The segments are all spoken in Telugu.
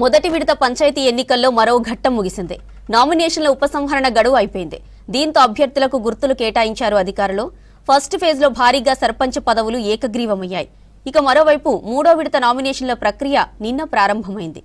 మొదటి విడత పంచాయతీ ఎన్నికల్లో మరో ఘట్టం ముగిసింది. నామినేషన్ల ఉపసంహరణ గడువు అయిపోయింది. దీంతో అభ్యర్థులకు గుర్తులు కేటాయించారు అధికారులు. ఫస్ట్ ఫేజ్లో భారీగా సర్పంచ్ పదవులు ఏకగ్రీవమయ్యాయి. ఇక మరోవైపు మూడో విడత నామినేషన్ల ప్రక్రియ నిన్న ప్రారంభమైంది.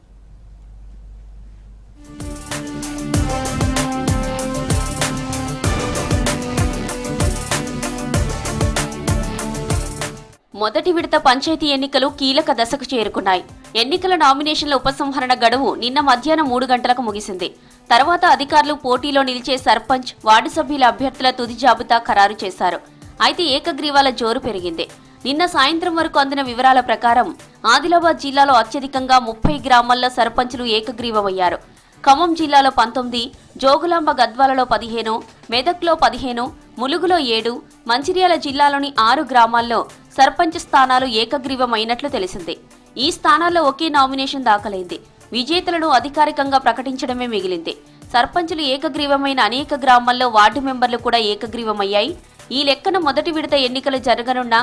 మొదటి విడత పంచాయతీ ఎన్నికలు కీలక దశకు చేరుకున్నాయి. ఎన్నికల నామినేషన్ల ఉపసంహరణ గడువు నిన్న మధ్యాహ్నం మూడు గంటలకు ముగిసింది. తర్వాత అధికారులు పోటీలో నిలిచే సర్పంచ్ వార్డు సభ్యుల అభ్యర్థుల తుది జాబితా ఖరారు చేశారు. అయితే ఏకగ్రీవాల జోరు పెరిగింది. నిన్న సాయంత్రం వరకు అందిన వివరాల ప్రకారం ఆదిలాబాద్ జిల్లాలో అత్యధికంగా ముప్పై గ్రామాల్లో సర్పంచ్లు ఏకగ్రీవమయ్యారు. ఖమ్మం జిల్లాలో పంతొమ్మిది జోగులాంబ గద్వాలలో పదిహేను మెదక్లో పదిహేను ములుగులో ఏడు మంచిర్యాల జిల్లాలోని ఆరు గ్రామాల్లో సర్పంచ్ స్థానాలు ఏకగ్రీవమైనట్లు తెలిసింది. ఈ స్థానాల్లో ఒకే నామినేషన్ దాఖలైంది. విజేతలను అధికారికంగా ప్రకటించడమే మిగిలింది. సర్పంచులు ఏకగ్రీవమైన అనేక గ్రామాల్లో వార్డు మెంబర్లు కూడా ఏకగ్రీవమయ్యాయి. ఈ లెక్కన మొదటి విడత ఎన్నికలు జరగనున్న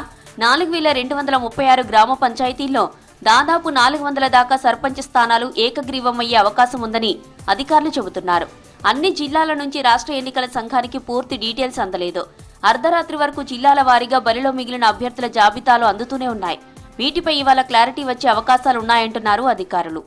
నాలుగు వేల రెండు వందల ముప్పై ఆరు గ్రామ పంచాయతీల్లో దాదాపు నాలుగు వందల దాకా సర్పంచ్ స్థానాలు ఏకగ్రీవమయ్యే అవకాశం ఉందని అధికారులు చెబుతున్నారు. అన్ని జిల్లాల నుంచి రాష్ట్ర ఎన్నికల సంఘానికి పూర్తి డీటెయిల్స్ అందలేదు. అర్ధరాత్రి వరకు జిల్లాల వారీగా బరిలో మిగిలిన అభ్యర్థుల జాబితాలు అందుతూనే ఉన్నాయి. వీటిపై ఇవాళ క్లారిటీ వచ్చే అవకాశాలున్నాయంటున్నారు అధికారులు.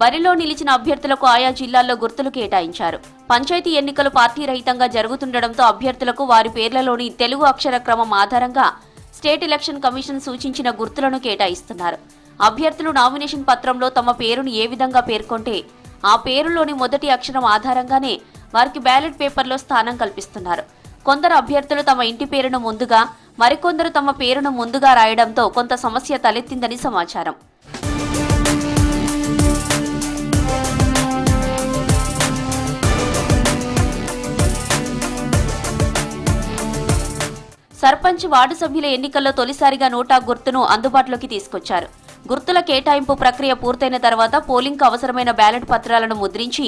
బరిలో నిలిచిన అభ్యర్థులకు ఆయా జిల్లాల్లో గుర్తులు కేటాయించారు. పంచాయతీ ఎన్నికలు పార్టీ రహితంగా జరుగుతుండటంతో అభ్యర్థులకు వారి పేర్లలోని తెలుగు అక్షర క్రమం ఆధారంగా స్టేట్ ఎలక్షన్ కమిషన్ సూచించిన గుర్తులను కేటాయిస్తున్నారు. అభ్యర్థులు నామినేషన్ పత్రంలో తమ పేరును ఏ విధంగా పేర్కొంటే ఆ పేరులోని మొదటి అక్షరం ఆధారంగానే వారికి బ్యాలెట్ పేపర్లో స్థానం కల్పిస్తున్నారు. కొందరు అభ్యర్థులు తమ ఇంటి పేరును ముందుగా మరికొందరు తమ పేరును ముందుగా రాయడంతో కొంత సమస్య తలెత్తిందని సమాచారం. సర్పంచ్ వార్డు సభ్యుల ఎన్నికల్లో తొలిసారిగా నోటా గుర్తును అందుబాటులోకి తీసుకొచ్చారు. గుర్తుల కేటాయింపు ప్రక్రియ పూర్తయిన తర్వాత పోలింగ్కు అవసరమైన బ్యాలెట్ పత్రాలను ముద్రించి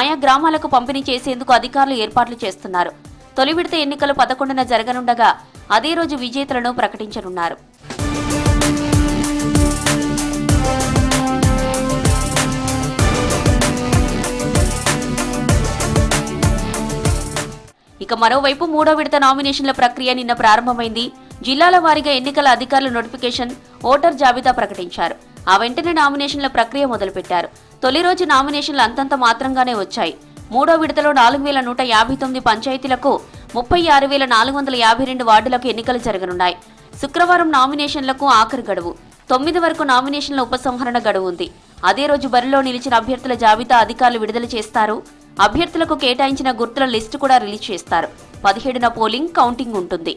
ఆయా గ్రామాలకు పంపిణీ చేసేందుకు అధికారులు ఏర్పాట్లు చేస్తున్నారు. తొలి విడత ఎన్నికలు పదకొండున జరగనుండగా అదే రోజు విజేతలను ప్రకటించనున్నారు. మరోవైపు మూడో విడత నామినేషన్ల ప్రక్రియ నిన్న ప్రారంభమైంది. జిల్లాల వారీగా ఎన్నికల అధికారుల నోటిఫికేషన్ ఓటర్ జాబితా ప్రకటించారు. ఆ వెంటనే నామినేషన్ల ప్రక్రియ మొదలుపెట్టారు. తొలి రోజు నామినేషన్లు అంతంత మాత్రంగానే వచ్చాయి. మూడో విడతలో నాలుగు వేల నూట యాభై తొమ్మిది పంచాయతీలకు ముప్పై ఆరు వేల నాలుగు వందల యాభై రెండు వార్డులకు ఎన్నికలు జరగనున్నాయి. శుక్రవారం నామినేషన్లకు ఆఖరి గడువు. తొమ్మిది వరకు నామినేషన్ల ఉపసంహరణ గడువు ఉంది. అదే రోజు బరిలో నిలిచిన అభ్యర్థుల జాబితా అధికారులు విడుదల చేస్తారు. అభ్యర్థులకు కేటాయించిన గుర్తుల లిస్టు కూడా రిలీజ్ చేస్తారు. పదిహేడున పోలింగ్ కౌంటింగ్ ఉంటుంది.